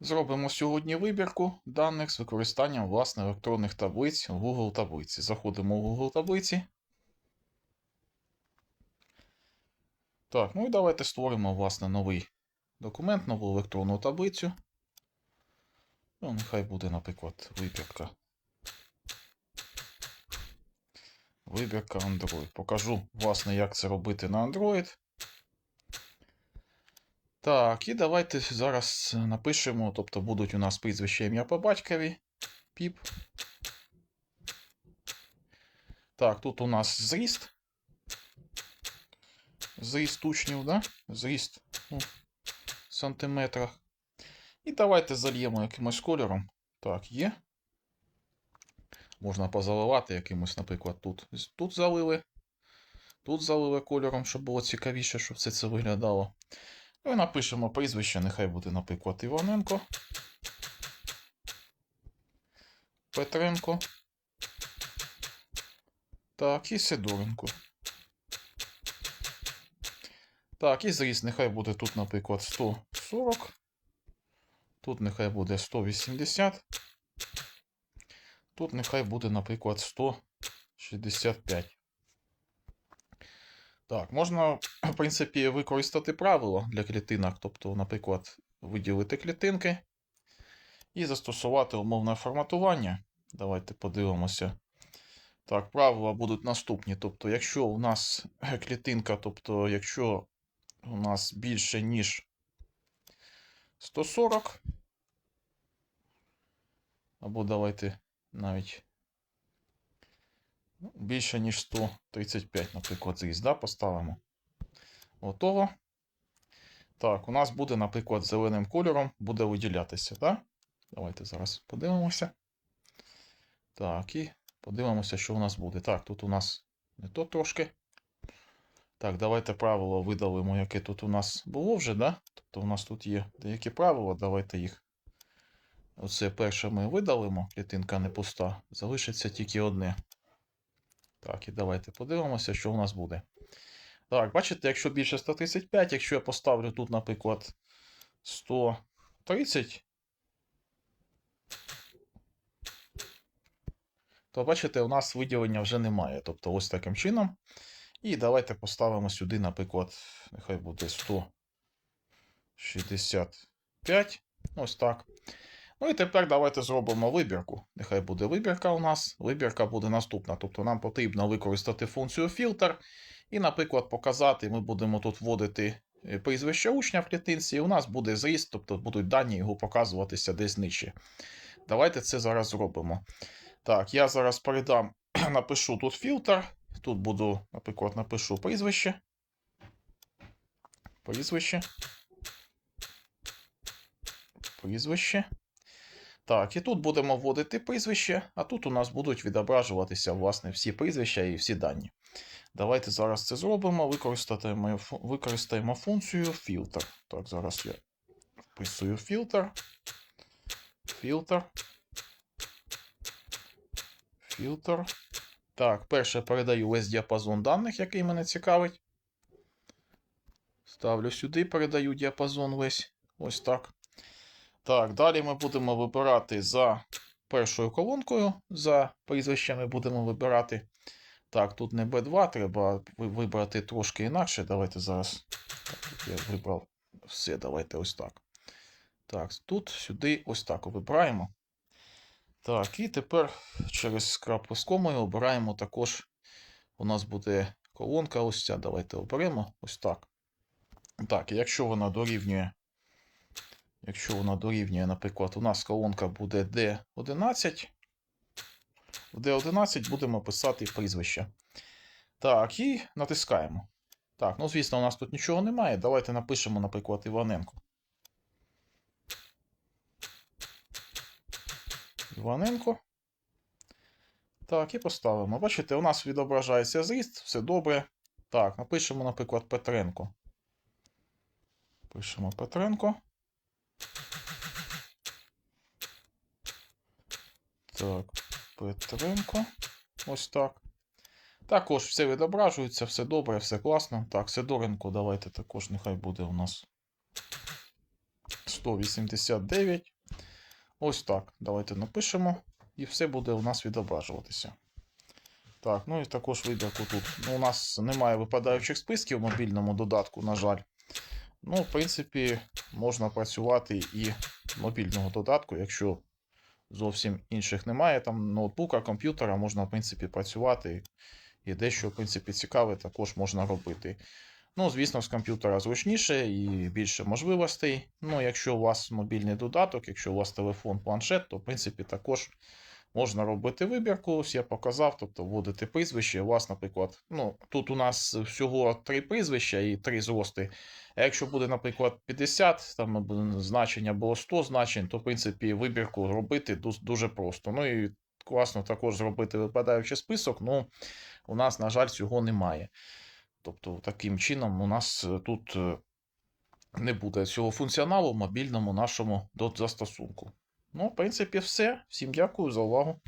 Зробимо сьогодні вибірку даних з використанням власне електронних таблиць у Google таблиці. Заходимо у Google таблиці. Так, ну і давайте створимо власне новий документ, нову електронну таблицю. Ну, нехай буде, наприклад, вибірка. Вибірка Android. Покажу, власне, як це робити на Android. Так, і давайте зараз напишемо, тобто будуть у нас прізвище ім'я по батькові. Піп. Так, тут у нас зріст. Зріст учнів, да? Зріст ну, в сантиметрах. І давайте зальємо якимось кольором. Так, є. Можна позаливати якимось, наприклад, тут. Тут залили. Тут залили кольором, щоб було цікавіше, щоб все це виглядало. Ну і напишемо прізвище, нехай буде, наприклад, Іваненко. Петренко. Так, і Сидоренко. Так, і зріст нехай буде тут, наприклад, 140. Тут нехай буде 180. Тут нехай буде, наприклад, 165. Так, можна, в принципі, використати правило для клітинок, тобто, наприклад, виділити клітинки і застосувати умовне форматування. Давайте подивимося. Так, правила будуть наступні. Тобто, якщо у нас клітинка, тобто, якщо у нас більше, ніж 140, або давайте навіть Більше, ніж 135, наприклад, зріз, да, поставимо. Готово. Так, у нас буде, наприклад, зеленим кольором буде виділятися, так? Давайте зараз подивимося. Так, і подивимося, що у нас буде. Так, тут у нас не то трошки. Так, давайте правило видалимо, яке тут у нас було вже, да? Тобто у нас тут є деякі правила, давайте їх. Оце перше ми видалимо, клітинка не пуста. Залишиться тільки одне. Так, і давайте подивимося, що у нас буде. Так, бачите, якщо більше 135, якщо я поставлю тут, наприклад, 130, то бачите, у нас виділення вже немає. Тобто ось таким чином. І давайте поставимо сюди, наприклад, нехай буде 165. Ось так. Ну і тепер давайте зробимо вибірку. Нехай буде вибірка у нас. Вибірка буде наступна. Тобто нам потрібно використати функцію фільтр. І, наприклад, показати, ми будемо тут вводити е, прізвище учня в клітинці, і у нас буде зріст, тобто будуть дані його показуватися десь нижче. Давайте це зараз зробимо. Так, я зараз передам, напишу тут фільтр. Тут буду, наприклад, напишу прізвище. Прізвище. Прізвище. Так, і тут будемо вводити прізвище, а тут у нас будуть відображуватися, власне, всі прізвища і всі дані. Давайте зараз це зробимо. Використаємо, використаємо функцію фільтр. Так, зараз я вписую фільтр. Фільтр. Фільтр. Так, перше передаю весь діапазон даних, який мене цікавить. Ставлю сюди, передаю діапазон весь. Ось так. Так, далі ми будемо вибирати за першою колонкою. За прізвищами будемо вибирати. Так, тут не B2, треба вибрати трошки інакше. Давайте зараз. Так, я вибрав все, давайте ось так. Так, тут, сюди, ось так вибираємо. Так, і тепер через крапку з комою обираємо також. У нас буде колонка ось ця. Давайте оберемо ось так. Так, якщо вона дорівнює. Якщо вона дорівнює, наприклад, у нас колонка буде D11. В D11 будемо писати прізвище. Так, і натискаємо. Так, ну, звісно, у нас тут нічого немає. Давайте напишемо, наприклад, Іваненко. Іваненко. Так, і поставимо. Бачите, у нас відображається зріст, все добре. Так, напишемо, наприклад, Петренко. Пишемо Петренко. Так, Петренко. Ось так. Також все відображується, все добре, все класно. Так, Сидоренко, давайте також нехай буде у нас 189. Ось так. Давайте напишемо. І все буде у нас відображуватися. Так, ну і також вибірку тут. Ну, у нас немає випадаючих списків в мобільному додатку, на жаль. Ну, в принципі, можна працювати і в мобільному додатку, якщо зовсім інших немає. Там ноутбука, комп'ютера, можна, в принципі, працювати. І дещо, в принципі, цікаве також можна робити. Ну, звісно, з комп'ютера зручніше і більше можливостей. Ну, якщо у вас мобільний додаток, якщо у вас телефон, планшет, то в принципі також можна робити вибірку. Ось я показав, тобто вводити прізвище. У вас, наприклад, ну, тут у нас всього три прізвища і три зрости. А якщо буде, наприклад, 50, там значення було 100 значень, то в принципі вибірку робити дуже просто. Ну і класно також зробити випадаючий список. Ну, у нас, на жаль, цього немає. Тобто, таким чином, у нас е, тут е, не буде цього функціоналу в мобільному нашому застосунку. Ну, в принципі, все. Всім дякую за увагу.